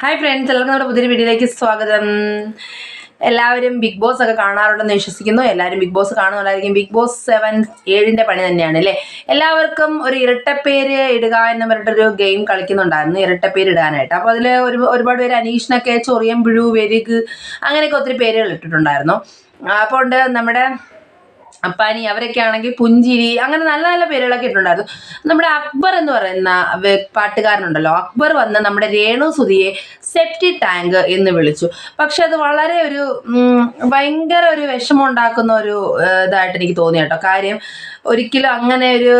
Hi friends എല്ലാവർക്കും നമ്മുടെ പുതിയൊരു വീഡിയോയിലേക്ക് സ്വാഗതം. എല്ലാവരും ബിഗ് ബോസ് ഒക്കെ കാണാറുണ്ടെന്ന് വിശ്വസിക്കുന്നു. എല്ലാവരും ബിഗ് ബോസ് കാണുന്നതായിരിക്കും ബിഗ് ബോസ് സെവൻ ഏഴിന്റെ പണി തന്നെയാണ് അല്ലേ? എല്ലാവർക്കും ഒരു ഇരട്ടപ്പേര് ഇടുക എന്ന് പറഞ്ഞിട്ടൊരു ഗെയിം കളിക്കുന്നുണ്ടായിരുന്നു. ഇരട്ടപ്പേര് ഇടാനായിട്ട്. അപ്പോൾ അതിൽ ഒരു ഒരുപാട് പേര് അനീഷിനൊക്കെ ചൊറിയം പിഴു വെരുക് അങ്ങനെയൊക്കെ ഒത്തിരി പേരുകൾ ഇട്ടിട്ടുണ്ടായിരുന്നു. അപ്പോൾ ഉണ്ട് നമ്മുടെ അപ്പാനി അവരൊക്കെ ആണെങ്കിൽ പുഞ്ചിരി അങ്ങനെ നല്ല നല്ല പേരുകളൊക്കെ ഇട്ടുണ്ടായിരുന്നു നമ്മുടെ അക്ബർ എന്ന് പറയുന്ന പാട്ടുകാരനുണ്ടല്ലോ. അക്ബർ വന്ന് നമ്മുടെ രേണു സുധിയെ സെപ്റ്റി ടാങ്ക് എന്ന് വിളിച്ചു. പക്ഷെ അത് വളരെ ഒരു ഭയങ്കര ഒരു വിഷമം ഉണ്ടാക്കുന്ന ഒരു ഇതായിട്ട് എനിക്ക് തോന്നി കേട്ടോ. കാര്യം ഒരിക്കലും അങ്ങനെ ഒരു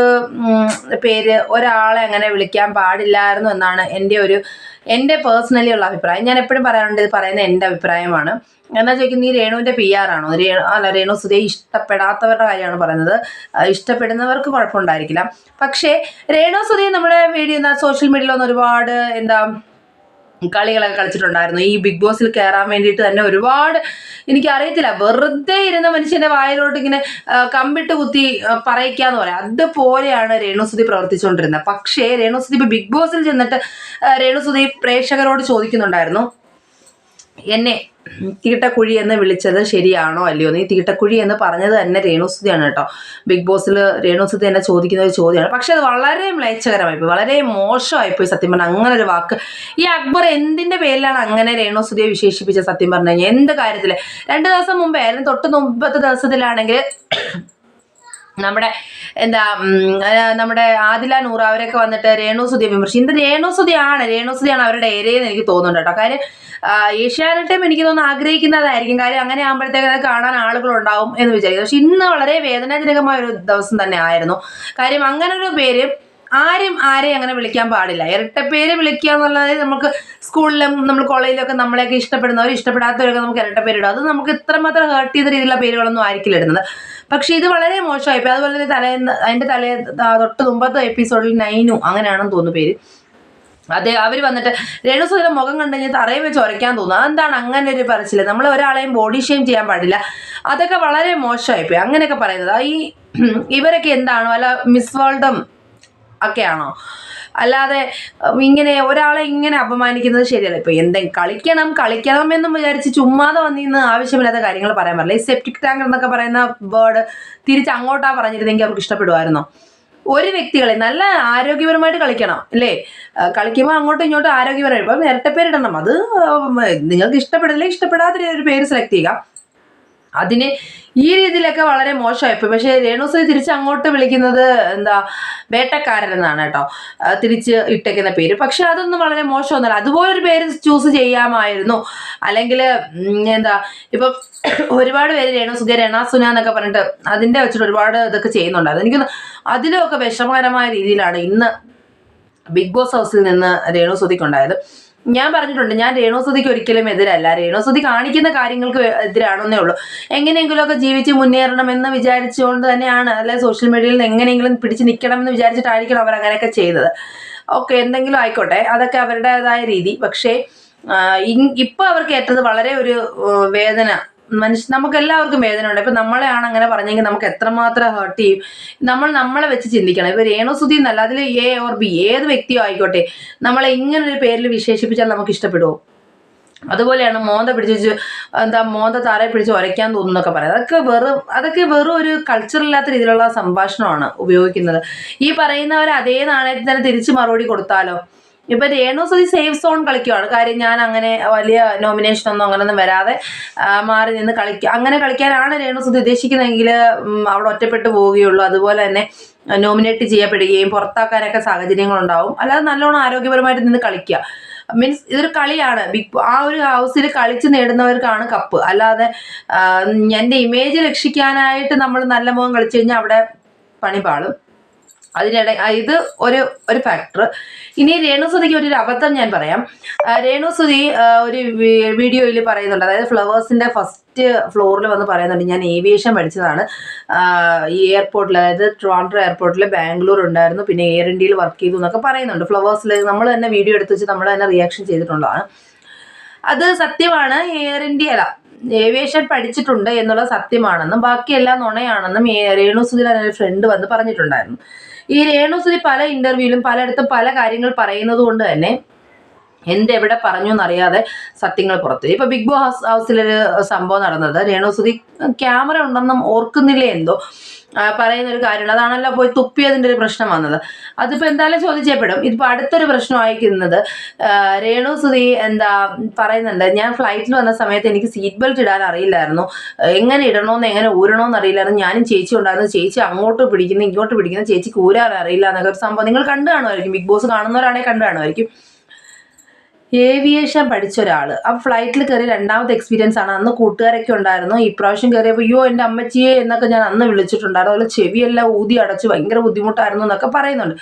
പേര് ഒരാളെ അങ്ങനെ വിളിക്കാൻ പാടില്ലായിരുന്നു എന്നാണ് എന്റെ ഒരു എന്റെ പേഴ്സണലി ഉള്ള അഭിപ്രായം. ഞാൻ എപ്പോഴും പറയാറുണ്ട് ഇത് പറയുന്നത് എന്റെ അഭിപ്രായമാണ്. എന്നാ ചോദിക്കുന്നത് ഈ രേണുവിന്റെ പി ആർ ആണോ? രേണു അല്ല രേണു സുധയെ ഇഷ്ടപ്പെടാത്തവരുടെ കാര്യമാണ് പറയുന്നത്. ഇഷ്ടപ്പെടുന്നവർക്ക് കുഴപ്പമുണ്ടായിരിക്കില്ല. പക്ഷേ രേണു സുധയെ നമ്മുടെ വീഡിയോ സോഷ്യൽ മീഡിയയിൽ ഒന്ന് ഒരുപാട് എന്താ കളികളൊക്കെ കളിച്ചിട്ടുണ്ടായിരുന്നു. ഈ ബിഗ് ബോസിൽ കയറാൻ വേണ്ടിയിട്ട് തന്നെ ഒരുപാട് എനിക്കറിയത്തില്ല. വെറുതെ ഇരുന്ന മനുഷ്യന്റെ വായിലോട്ട് ഇങ്ങനെ കമ്പിട്ട് കുത്തി പറയിക്കാന്ന് പറയാം. അതുപോലെയാണ് രേണുസുതി പ്രവർത്തിച്ചുകൊണ്ടിരുന്നത് പക്ഷേ രേണുസുതി ബിഗ് ബോസിൽ ചെന്നിട്ട് രേണുസുതി പ്രേക്ഷകരോട് ചോദിക്കുന്നുണ്ടായിരുന്നു. എന്നെ തീട്ടക്കുഴി എന്ന് വിളിച്ചത് ശരിയാണോ അല്ലയോ? നീ തീട്ടക്കുഴി എന്ന് പറഞ്ഞത് തന്നെ രേണുസുതിയാണ് കേട്ടോ. ബിഗ് ബോസിൽ രേണുസുതി എന്നെ ചോദിക്കുന്ന ഒരു ചോദ്യമാണ്. പക്ഷെ അത് വളരെ മ്ലേച്ഛകരമായിപ്പോയി വളരെ മോശമായിപ്പോയി സത്യം പറഞ്ഞാൽ. അങ്ങനെ ഒരു വാക്ക്. ഈ അക്ബർ എന്തിന്റെ പേരിലാണ് അങ്ങനെ രേണുസുതിയെ വിശേഷിപ്പിച്ച സത്യം പറഞ്ഞു കഴിഞ്ഞാൽ? എന്ത് കാര്യത്തിൽ രണ്ട് ദിവസം മുമ്പേ ആയിരുന്നു തൊട്ട് മുമ്പത്തെ ദിവസത്തിലാണെങ്കിൽ നമ്മുടെ എന്താ നമ്മുടെ ആദില നൂറ അവരൊക്കെ വന്നിട്ട് രേണുസുതിയെ വിമർശിക്കും ഇത് രേണുസുതിയാണ് രേണുസുതിയാണ് അവരുടെ ഏരിയയെന്ന് എനിക്ക് തോന്നുന്നുണ്ട് കേട്ടോ. കാര്യം ഏഷ്യാനെട്ടും എനിക്ക് തോന്നുന്നു ആഗ്രഹിക്കുന്നതായിരിക്കും. കാര്യം അങ്ങനെ ആകുമ്പോഴത്തേക്ക് അത് കാണാൻ ആളുകളുണ്ടാവും എന്ന് വിചാരിക്കും പക്ഷെ ഇന്ന് വളരെ വേദനാജനകമായ ഒരു ദിവസം തന്നെ ആയിരുന്നു. കാര്യം അങ്ങനെ ഒരു പേര് ആരും ആരെയും അങ്ങനെ വിളിക്കാൻ പാടില്ല. ഇരട്ടപ്പേര് വിളിക്കുക എന്നുള്ളത് നമുക്ക് സ്കൂളിലും നമ്മൾ കോളേജിലൊക്കെ നമ്മളെയൊക്കെ ഇഷ്ടപ്പെടുന്നവർ ഇഷ്ടപ്പെടാത്തവരൊക്കെ നമുക്ക് ഇരട്ടപ്പേരിടും അത് നമുക്ക് ഇത്രമാത്രം ഹേർട്ട് ചെയ്ത രീതിയിലുള്ള പേരുകളൊന്നും ആയിരിക്കില്ല ഇടുന്നത്. പക്ഷേ ഇത് വളരെ മോശമായി. പോയി അതുപോലെ തന്നെ തലേന്ന് അതിന്റെ തലേ തൊട്ട് മുമ്പത്തെ എപ്പിസോഡിൽ നൈനു അങ്ങനെയാണെന്ന് തോന്നുന്നു പേര്. അതെ അവർ വന്നിട്ട് രണ്ടു രേണുസുതിയുടെ മുഖം കണ്ടു കഴിഞ്ഞാൽ തറയിൽ വെച്ച് ഉരയ്ക്കാൻ തോന്നുന്നു. അതെന്താണ് അങ്ങനെ ഒരു പറച്ചില്ല നമ്മൾ ഒരാളെയും ബോഡി ഷെയിം ചെയ്യാൻ പാടില്ല. അതൊക്കെ വളരെ മോശമായിപ്പോയി അങ്ങനെയൊക്കെ പറയുന്നത്. ഈ ഇവരൊക്കെ എന്താണ്? വല്ല മിസ് വേൾഡും ഒക്കെയാണോ? അല്ലാതെ ഇങ്ങനെ ഒരാളെ ഇങ്ങനെ അപമാനിക്കുന്നത് ശരിയല്ല. ഇപ്പൊ എന്തെങ്കിലും കളിക്കണം കളിക്കണം എന്നും വിചാരിച്ച് ചുമ്മാതെ വന്നിന്ന് ആവശ്യമില്ലാത്ത കാര്യങ്ങൾ പറയാൻ പറ്റില്ല. ഈ സെപ്റ്റിക് ടാങ്ക് എന്നൊക്കെ പറയുന്ന വേർഡ് തിരിച്ച് അങ്ങോട്ടാ പറഞ്ഞിരുന്നെങ്കിൽ അവർക്ക് ഇഷ്ടപ്പെടുമായിരുന്നോ? ഒരു വ്യക്തികളെ നല്ല ആരോഗ്യപരമായിട്ട് കളിക്കണം അല്ലേ? കളിക്കുമ്പോൾ അങ്ങോട്ടും ഇങ്ങോട്ടും ആരോഗ്യപരമായിട്ട് ഇപ്പം ഇരട്ടപ്പേരിടണം. അത് നിങ്ങൾക്ക് ഇഷ്ടപ്പെടില്ല ഇഷ്ടപ്പെടാത്ത ഒരു പേര് സെലക്ട് ചെയ്യുക. അതിന് ഈ രീതിയിലൊക്കെ വളരെ മോശമായിപ്പോയി പക്ഷേ രേണുസിനെ തിരിച്ച് അങ്ങോട്ട് വിളിക്കുന്നത് എന്താ വേട്ടക്കാരൻ എന്നാണ് കേട്ടോ തിരിച്ച് ഇട്ടേക്കുന്ന പേര്. പക്ഷെ അതൊന്നും വളരെ മോശമൊന്നുമല്ല. അതുപോലൊരു പേര് ചൂസ് ചെയ്യാമായിരുന്നു. അല്ലെങ്കിൽ എന്താ ഇപ്പം ഒരുപാട് പേര് രേണുസുഖ രണാസുന എന്നൊക്കെ പറഞ്ഞിട്ട് അതിന്റെ വെച്ചിട്ട് ഒരുപാട് ഇതൊക്കെ ചെയ്യുന്നുണ്ട്. അതെനിക്ക് അതിലൊക്കെ വിഷമകരമായ രീതിയിലാണ് ഇന്ന് ബിഗ് ബോസ് ഹൗസിൽ നിന്ന് രേണുസുതിക്കുണ്ടായത് ഞാൻ പറഞ്ഞിട്ടുണ്ട് ഞാൻ രേണുസുതിക്ക് ഒരിക്കലും എതിരല്ല. രേണുസുതി കാണിക്കുന്ന കാര്യങ്ങൾക്ക് എതിരാണെന്നേ ഉള്ളൂ. എങ്ങനെയെങ്കിലുമൊക്കെ ജീവിച്ച് മുന്നേറണം എന്ന് വിചാരിച്ചുകൊണ്ട് തന്നെയാണ് അല്ലെ സോഷ്യൽ മീഡിയയിൽ എങ്ങനെയെങ്കിലും പിടിച്ച് നിൽക്കണം എന്ന് വിചാരിച്ചിട്ടായിരിക്കണം അവർ അങ്ങനെയൊക്കെ ചെയ്തത്. ഓക്കെ എന്തെങ്കിലും ആയിക്കോട്ടെ. അതൊക്കെ അവരുടേതായ രീതി. പക്ഷേ ഇപ്പൊ അവർക്ക് ഏറ്റത് വളരെ ഒരു വേദന മനുഷ്യ നമുക്ക് എല്ലാവർക്കും വേദന ഉണ്ട് ഇപ്പൊ നമ്മളെയാണ് അങ്ങനെ പറഞ്ഞെങ്കിൽ നമുക്ക് എത്രമാത്രം ഹേർട്ട് ചെയ്യും? നമ്മൾ നമ്മളെ വെച്ച് ചിന്തിക്കണം. ഇപ്പൊ രേണുസുതി എന്നല്ല അതിൽ എ ഓർ ബി ഏത് വ്യക്തിയോ ആയിക്കോട്ടെ നമ്മളെ ഇങ്ങനെ ഒരു പേരിൽ വിശേഷിപ്പിച്ചാൽ നമുക്ക് ഇഷ്ടപ്പെടുമോ അതുപോലെയാണ് മോന്ത പിടിച്ച് എന്താ മോന്ത താരെ പിടിച്ച് ഉരയ്ക്കാൻ തോന്നുന്നൊക്കെ പറയാം അതൊക്കെ വെറും അതൊക്കെ വെറും ഒരു കൾച്ചർ ഇല്ലാത്ത രീതിയിലുള്ള സംഭാഷണമാണ് ഉപയോഗിക്കുന്നത്. ഈ പറയുന്നവർ അതേ നാണയത്തിൽ തന്നെ തിരിച്ച് മറുപടി കൊടുത്താലോ? ഇപ്പൊ രേണു സതി സേഫ് സോൺ കളിക്കുവാണ്. കാര്യം ഞാൻ അങ്ങനെ വലിയ നോമിനേഷൻ ഒന്നും അങ്ങനൊന്നും വരാതെ മാറി നിന്ന് കളിക്കുക അങ്ങനെ കളിക്കാനാണ് രേണു സതി ഉദ്ദേശിക്കുന്നതെങ്കിൽ അവിടെ ഒറ്റപ്പെട്ടു പോവുകയുള്ളൂ. അതുപോലെ തന്നെ നോമിനേറ്റ് ചെയ്യപ്പെടുകയും പുറത്താക്കാനൊക്കെ സാഹചര്യങ്ങളുണ്ടാവും. അല്ലാതെ നല്ലോണം ആരോഗ്യപരമായിട്ട് നിന്ന് കളിക്കുക മീൻസ് ഇതൊരു കളിയാണ്. ബിഗ് ആ ഒരു ഹൗസിൽ കളിച്ച് നേടുന്നവർക്കാണ് കപ്പ് അല്ലാതെ എന്റെ ഇമേജ് രക്ഷിക്കാനായിട്ട് നമ്മൾ നല്ല മുഖം കളിച്ചു കഴിഞ്ഞാൽ അവിടെ പണി പാളും. അതിനിടെ ഇത് ഒരു ഒരു ഫാക്ടർ ഇനി രേണുസുതിക്ക് ഒരു അബദ്ധം ഞാൻ പറയാം. രേണുസുതി ഒരു വീഡിയോയിൽ പറയുന്നുണ്ട്. അതായത് ഫ്ലവേഴ്സിന്റെ ഫസ്റ്റ് ഫ്ലോറിൽ വന്ന് പറയുന്നുണ്ട് ഞാൻ ഏവിയേഷൻ പഠിച്ചതാണ്. ഈ എയർപോർട്ടിൽ അതായത് ട്രിവാൻഡ്രം എയർപോർട്ടിൽ ബാംഗ്ലൂർ ഉണ്ടായിരുന്നു. പിന്നെ എയർ ഇന്ത്യയിൽ വർക്ക് ചെയ്തു എന്നൊക്കെ പറയുന്നുണ്ട്. ഫ്ലവേഴ്സിൽ നമ്മൾ തന്നെ വീഡിയോ എടുത്ത് വെച്ച് നമ്മൾ തന്നെ റിയാക്ഷൻ ചെയ്തിട്ടുള്ളതാണ്. അത് സത്യമാണ് എയർ ഇന്ത്യ അല്ല. ഏവിയേഷൻ പഠിച്ചിട്ടുണ്ട് എന്നുള്ള സത്യമാണെന്നും ബാക്കിയെല്ലാം നുണയാണെന്നും അതിന്റെ ഒരു ഫ്രണ്ട് വന്ന് പറഞ്ഞിട്ടുണ്ടായിരുന്നു. ഈ രേണുസുധി പല ഇന്റർവ്യൂവിലും പലയിടത്തും പല കാര്യങ്ങൾ പറയുന്നത് കൊണ്ട് തന്നെ എന്തെവിടെ പറഞ്ഞു എന്നറിയാതെ സത്യങ്ങൾ പുറത്തു ഇപ്പൊ ബിഗ് ബോസ് ഹൗസിലൊരു സംഭവം നടന്നത്. രേണുസുധി ക്യാമറ ഉണ്ടെന്നും ഓർക്കുന്നില്ലേ എന്തോ? പറയുന്ന ഒരു കാര്യമുണ്ട്. അതാണല്ലോ പോയി തുപ്പിയതിന്റെ ഒരു പ്രശ്നം വന്നത്. അതിപ്പോൾ എന്തായാലും ചോദിച്ചപ്പെടും ഇതിപ്പോൾ അടുത്തൊരു പ്രശ്നമായിരിക്കുന്നത് രേണു സുധി എന്താ പറയുന്നുണ്ട് ഞാൻ ഫ്ലൈറ്റിൽ വന്ന സമയത്ത് എനിക്ക് സീറ്റ് ബെൽറ്റ് ഇടാൻ അറിയില്ലായിരുന്നു. എങ്ങനെ ഇടണമെന്ന് എങ്ങനെ ഊരണമെന്ന് അറിയില്ലായിരുന്നു. ഞാനും ചേച്ചി ഉണ്ടായിരുന്നു. ചേച്ചി അങ്ങോട്ട് പിടിക്കുന്നു ഇങ്ങോട്ട് പിടിക്കുന്നു. ചേച്ചിക്ക് ഊരാൻ അറിയില്ല എന്നൊക്കെ ഒരു സംഭവം നിങ്ങൾ കണ്ടു കാണുമായിരിക്കും. ബിഗ് ബോസ് കാണുന്നവരാണെങ്കിൽ കണ്ടു കാണുമായിരിക്കും. ഏവിയേഷൻ പഠിച്ച ഒരാൾ ആ ഫ്ലൈറ്റിൽ കയറി രണ്ടാമത്തെ എക്സ്പീരിയൻസ് ആണ്. അന്ന് കൂട്ടുകാരൊക്കെ ഉണ്ടായിരുന്നു. ഇപ്രാവശ്യം കയറിയപ്പോൾ അയ്യോ എന്റെ അമ്മച്ചിയെ എന്നൊക്കെ ഞാൻ അന്ന് വിളിച്ചിട്ടുണ്ടായിരുന്നു. അതുപോലെ ചെവിയെല്ലാം ഊതി അടച്ച്. ഭയങ്കര ബുദ്ധിമുട്ടായിരുന്നു എന്നൊക്കെ പറയുന്നുണ്ട്.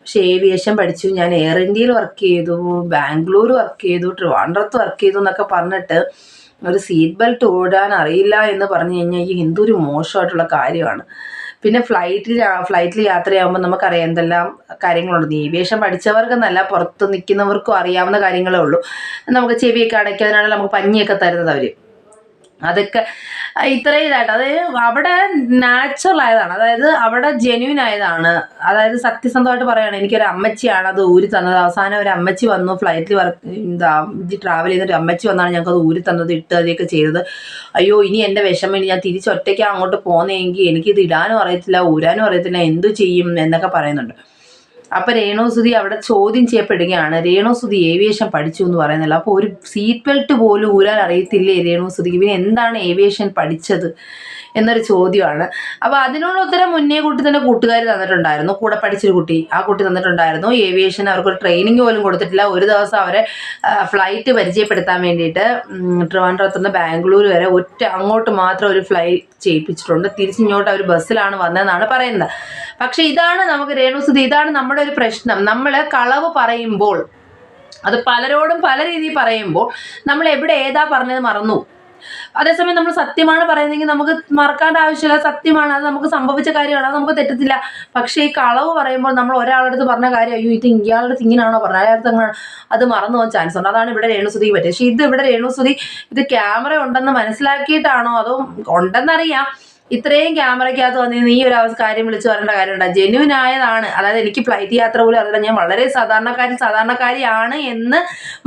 പക്ഷേ ഏവിയേഷൻ പഠിച്ചു. ഞാൻ എയർ ഇന്ത്യയിൽ വർക്ക് ചെയ്തു. ബാംഗ്ലൂർ വർക്ക് ചെയ്തു. ട്രിവാൻഡ്രത്ത് വർക്ക് ചെയ്തു എന്നൊക്കെ പറഞ്ഞിട്ട് ഒരു സീറ്റ് ബെൽറ്റ് ഓടാൻ അറിയില്ല എന്ന് പറഞ്ഞു കഴിഞ്ഞാൽ ഈ എന്തൊരു മോശമായിട്ടുള്ള കാര്യമാണ്. പിന്നെ ഫ്ലൈറ്റിൽ ഫ്ലൈറ്റിൽ യാത്രയാകുമ്പോൾ നമുക്കറിയാം എന്തെല്ലാം കാര്യങ്ങളുണ്ട്. ഏവിയേഷൻ പഠിച്ചവർക്കെന്നല്ല പുറത്ത് നിൽക്കുന്നവർക്കും അറിയാവുന്ന കാര്യങ്ങളേ ഉള്ളൂ. നമുക്ക് ചെവിയൊക്കെ അടയ്ക്കാതിനാണ് നമുക്ക് പഞ്ഞിയൊക്കെ തരുന്നത് അവർ അതൊക്കെ ഇത്രയും ഇതായിട്ട്. അതായത് അവിടെ നാച്ചുറൽ ആയതാണ്. അതായത് അവിടെ ജെന്യൂൻ ആയതാണ്. അതായത് സത്യസന്ധമായിട്ട് പറയുകയാണ് എനിക്കൊരു അമ്മച്ചിയാണ് അത് ഊരി തന്നത്. അവസാനം ഒരു അമ്മച്ചി വന്നു ഫ്ലൈറ്റിൽ വർക്ക് എന്താ ട്രാവൽ ചെയ്തിട്ട് അമ്മച്ചി വന്നാണ് ഞങ്ങൾക്ക് അത് ഊരി തന്നത് ഇട്ട് അതിയൊക്കെ ചെയ്തത്. അയ്യോ ഇനി എന്റെ വിഷമം ഇനി ഞാൻ തിരിച്ച് ഒറ്റയ്ക്ക് അങ്ങോട്ട് പോകുന്നതെങ്കിൽ എനിക്കിത് ഇടാനും അറിയത്തില്ല ഊരാനും അറിയത്തില്ല എന്തു ചെയ്യും എന്നൊക്കെ പറയുന്നുണ്ട്. അപ്പൊ രേണുസുതി അവിടെ ചോദ്യം ചെയ്യപ്പെടുകയാണ്. രേണുസുതി ഏവിയേഷൻ പഠിച്ചു എന്ന് പറയുന്നില്ല. അപ്പോൾ ഒരു സീറ്റ് ബെൽറ്റ് പോലും ഊരാൻ അറിയത്തില്ലേ രേണുസുതിക്ക് പിന്നെ എന്താണ് ഏവിയേഷൻ പഠിച്ചത് എന്നൊരു ചോദ്യമാണ്. അപ്പോൾ അതിനോട് ഉത്തരം മുന്നേ കൂട്ടി തന്നെ കൂട്ടുകാർ തന്നിട്ടുണ്ടായിരുന്നു. കൂടെ പഠിച്ചൊരു കുട്ടി ആ കുട്ടി തന്നിട്ടുണ്ടായിരുന്നു. ഏവിയേഷൻ അവർക്കൊരു ട്രെയിനിങ് പോലും കൊടുത്തിട്ടില്ല. ഒരു ദിവസം അവരെ ഫ്ലൈറ്റ് പരിചയപ്പെടുത്താൻ വേണ്ടിയിട്ട് ട്രിവാൻഡ്രത്തു നിന്ന് ബാംഗ്ലൂർ വരെ ഒറ്റ അങ്ങോട്ട് മാത്രം ഒരു ഫ്ലൈറ്റ് ചെയ്യിപ്പിച്ചിട്ടുണ്ട്. തിരിച്ചിങ്ങോട്ട് അവർ ബസ്സിലാണ് വന്നതെന്നാണ് പറയുന്നത്. പക്ഷെ ഇതാണ് നമുക്ക് രേണുസുതി ഇതാണ് നമ്മുടെ ഒരു പ്രശ്നം. നമ്മൾ കളവ് പറയുമ്പോൾ അത് പലരോടും പല രീതിയിൽ പറയുമ്പോൾ നമ്മൾ എവിടെ ഏതാ പറഞ്ഞത് മറന്നു. അതേസമയം നമ്മൾ സത്യമാണ് പറയുന്നതെങ്കിൽ നമുക്ക് മറക്കാണ്ട ആവശ്യമില്ല. സത്യമാണ്. അത് നമുക്ക് സംഭവിച്ച കാര്യമാണ്. അത് നമുക്ക് തെറ്റത്തില്ല. പക്ഷേ ഈ കളവ് പറയുമ്പോൾ നമ്മൾ ഒരാളുടെ അടുത്ത് പറഞ്ഞ കാര്യം അയ്യോ ഇത് ഇയാളുടെ അടുത്ത് ഇങ്ങനെയാണോ പറഞ്ഞത്? അയാളുടെ അടുത്ത് അത് മറന്നു പോകാൻ ചാൻസ് ഉണ്ട്. അതാണ് ഇവിടെ രേണുസുതിക്ക് പറ്റിയത്. പക്ഷേ ഇത് ഇവിടെ രേണുസുതി ഇത് ക്യാമറ ഉണ്ടെന്ന് മനസ്സിലാക്കിയിട്ടാണോ അതോ ഉണ്ടെന്നറിയാം. ഇത്രയും ക്യാമറയ്ക്കകത്ത് വന്ന് നീ ഒരു കാര്യം വിളിച്ചു പറയേണ്ട കാര്യമുണ്ട്. ജെന്യൂൻ ആയതാണ്. അതായത് എനിക്ക് ഫ്ലൈറ്റ് യാത്ര പോലും അറിയില്ല ഞാൻ വളരെ സാധാരണക്കാരി സാധാരണക്കാരിയാണ് എന്ന്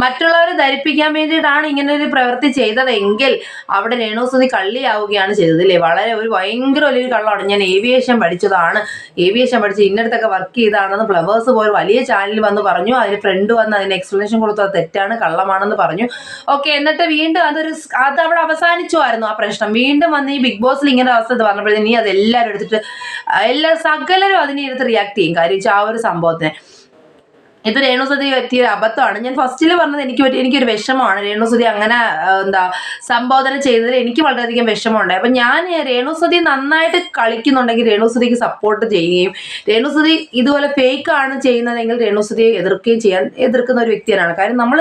മറ്റുള്ളവരെ ധരിപ്പിക്കാൻ വേണ്ടിയിട്ടാണ് ഇങ്ങനെ ഒരു പ്രവൃത്തി ചെയ്തതെങ്കിൽ അവിടെ രേണുസുതി കള്ളിയാവുകയാണ് ചെയ്തത് അല്ലേ വളരെ ഒരു ഭയങ്കര വലിയൊരു കള്ളമാണ്. ഞാൻ ഏവിയേഷൻ പഠിച്ചതാണ്. ഏവിയേഷൻ പഠിച്ച് ഇന്നടത്തൊക്കെ വർക്ക് ചെയ്താണെന്ന് ഫ്ലവേഴ്സ് പോലെ വലിയ ചാനലിൽ വന്ന് പറഞ്ഞു. അതിന് ഫ്രണ്ട് വന്ന് അതിന് എക്സ്പ്ലനേഷൻ കൊടുത്തു അത് തെറ്റാണ് കള്ളമാണെന്ന് പറഞ്ഞു. ഓക്കെ എന്നിട്ട് വീണ്ടും അതൊരു അത് അവിടെ അവസാനിച്ചുമായിരുന്നു ആ പ്രശ്നം. വീണ്ടും വന്ന് ഈ ബിഗ് ബോസിൽ ഇങ്ങനെ അവസ്ഥ പറഞ്ഞപ്പോഴത്തേക്കും നീ അതെല്ലാവരും എടുത്തിട്ട് എല്ലാ സകലരും അതിനെ എടുത്ത് റിയാക്ട് ചെയ്യും. കാര്യം വെച്ചാൽ ആ ഒരു സംഭവത്തിനെ. ഇത് രേണുസതി പറ്റിയ അബദ്ധമാണ്. ഞാൻ ഫസ്റ്റിൽ പറഞ്ഞത് എനിക്ക് പറ്റി എനിക്കൊരു വിഷമമാണ്. രേണുസതി അങ്ങനെ എന്താ സംബോധന ചെയ്തതിൽ എനിക്ക് വളരെയധികം വിഷമമുണ്ട്. അപ്പം ഞാൻ രേണുസതി നന്നായിട്ട് കളിക്കുന്നുണ്ടെങ്കിൽ രേണുസതിക്ക് സപ്പോർട്ട് ചെയ്യുകയും രേണുസതി ഇതുപോലെ ഫേക്ക് ആണ് ചെയ്യുന്നതെങ്കിൽ രേണുസതിയെ എതിർക്കുകയും ചെയ്യാൻ എതിർക്കുന്ന ഒരു വ്യക്തിയാണ്. കാര്യം നമ്മൾ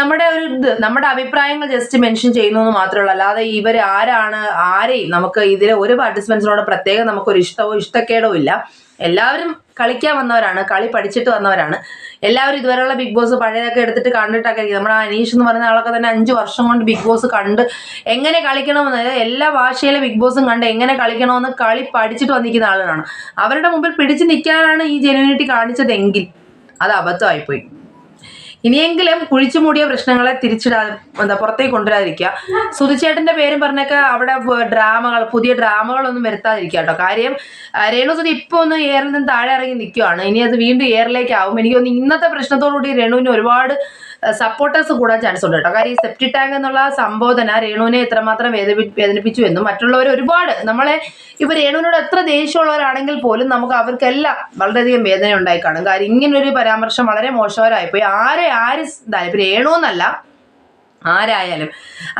നമ്മുടെ ഒരു ഇത് നമ്മുടെ അഭിപ്രായങ്ങൾ ജസ്റ്റ് മെൻഷൻ ചെയ്യുന്നു എന്ന് മാത്രമേ അല്ലാതെ ഇവർ ആരാണ് ആരെയും നമുക്ക് ഇതിലെ ഒരു പാർട്ടിസിപ്പൻസിനോട് പ്രത്യേകം നമുക്കൊരു ഇഷ്ടമോ ഇഷ്ടക്കേടോ ഇല്ല. എല്ലാവരും കളിക്കാൻ വന്നവരാണ് കളി പഠിച്ചിട്ട് വന്നവരാണ്. എല്ലാവരും ഇതുവരെയുള്ള ബിഗ് ബോസ് പഴയതൊക്കെ എടുത്തിട്ട് കണ്ടിട്ടൊക്കെ നമ്മുടെ അനീഷ് എന്ന് പറയുന്ന ആളൊക്കെ തന്നെ അഞ്ച് വർഷം കൊണ്ട് ബിഗ് ബോസ് കണ്ട് എങ്ങനെ കളിക്കണമെന്ന് എല്ലാ ഭാഷയിലെ ബിഗ് ബോസും കണ്ട് എങ്ങനെ കളിക്കണമെന്ന് കളി പഠിച്ചിട്ട് വന്നിരിക്കുന്ന ആളുകളാണ്. അവരുടെ മുമ്പിൽ പിടിച്ചു നിൽക്കാനാണ് ഈ ജെനുവിനിറ്റി കാണിച്ചതെങ്കിൽ അത് അബദ്ധമായിപ്പോയി ഇനിയെങ്കിലും കുഴിച്ചു മൂടിയ പ്രശ്നങ്ങളെ തിരിച്ചിടാതെ എന്താ പുറത്തേക്ക് കൊണ്ടുവരാതിരിക്കുക. സുധിച്ചേട്ടന്റെ പേരും പറഞ്ഞൊക്കെ അവിടെ ഡ്രാമകൾ പുതിയ ഡ്രാമകളൊന്നും വരുത്താതിരിക്കുക കേട്ടോ. കാര്യം രേണു സുധി ഇപ്പൊ ഒന്ന് എയറിൽ നിന്ന് താഴെ ഇറങ്ങി നിൽക്കുവാണ്. ഇനി അത് വീണ്ടും എയറിലേക്ക് ആവും. എനിക്ക് ഒന്ന് ഇന്നത്തെ പ്രശ്നത്തോടുകൂടി രേണുവിന് ഒരുപാട് സപ്പോർട്ടേഴ്സ് കൂടാൻ ചാൻസ് ഉണ്ട് കേട്ടോ. കാര്യം ഈ സെപ്റ്റി ടാങ്ക് എന്നുള്ള സംബോധന രേണുവിനെ എത്രമാത്രം വേദനിപ്പിച്ചു എന്നും മറ്റുള്ളവർ ഒരുപാട്. നമ്മളെ ഇവർ രേണുവിനോട് എത്ര ദേഷ്യമുള്ളവരാണെങ്കിൽ പോലും നമുക്ക് അവർക്കെല്ലാം വളരെയധികം വേദന ഉണ്ടായി കാണും. കാര്യം ഇങ്ങനൊരു പരാമർശം വളരെ മോശകരമായിപ്പോയി ആരെ ആര് ഇപ്പൊ രേണു എന്നല്ല ആരായാലും.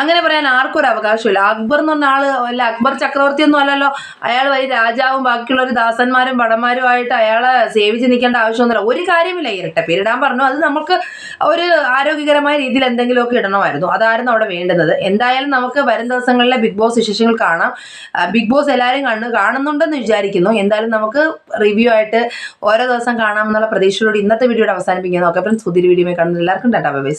അങ്ങനെ പറയാൻ ആർക്കൊരു അവകാശമില്ല. അക്ബർ എന്ന് പറഞ്ഞ ആൾ അല്ല അക്ബർ ചക്രവർത്തി ഒന്നും അല്ലല്ലോ. അയാൾ വഴി രാജാവും ബാക്കിയുള്ള ഒരു ദാസന്മാരും ഭടന്മാരുമായിട്ട് അയാളെ സേവിച്ച് നിൽക്കേണ്ട ആവശ്യമൊന്നുമില്ല. ഒരു കാര്യമില്ല ഇരട്ട പേരിടാൻ പറഞ്ഞു. അത് നമുക്ക് ഒരു ആരോഗ്യകരമായ രീതിയിൽ എന്തെങ്കിലുമൊക്കെ ഇടണമായിരുന്നു. അതായിരുന്നു അവിടെ വേണ്ടുന്നത്. എന്തായാലും നമുക്ക് വരും ദിവസങ്ങളിലെ ബിഗ് ബോസ് വിശേഷങ്ങൾ കാണാം. ബിഗ് ബോസ് എല്ലാവരും കണ്ണ് കാണുന്നുണ്ടെന്ന് വിചാരിക്കുന്നു. എന്തായാലും നമുക്ക് റിവ്യൂ ആയിട്ട് ഓരോ ദിവസം കാണാമെന്നുള്ള പ്രതീക്ഷയോട് ഇന്നത്തെ വീഡിയോയുടെ അവസാനിപ്പിക്കുന്നു ഓക്കെ അപ്പം പുതിയൊരു വീഡിയോ കാണുന്ന എല്ലാവർക്കും ടാറ്റാ ബൈ ബൈ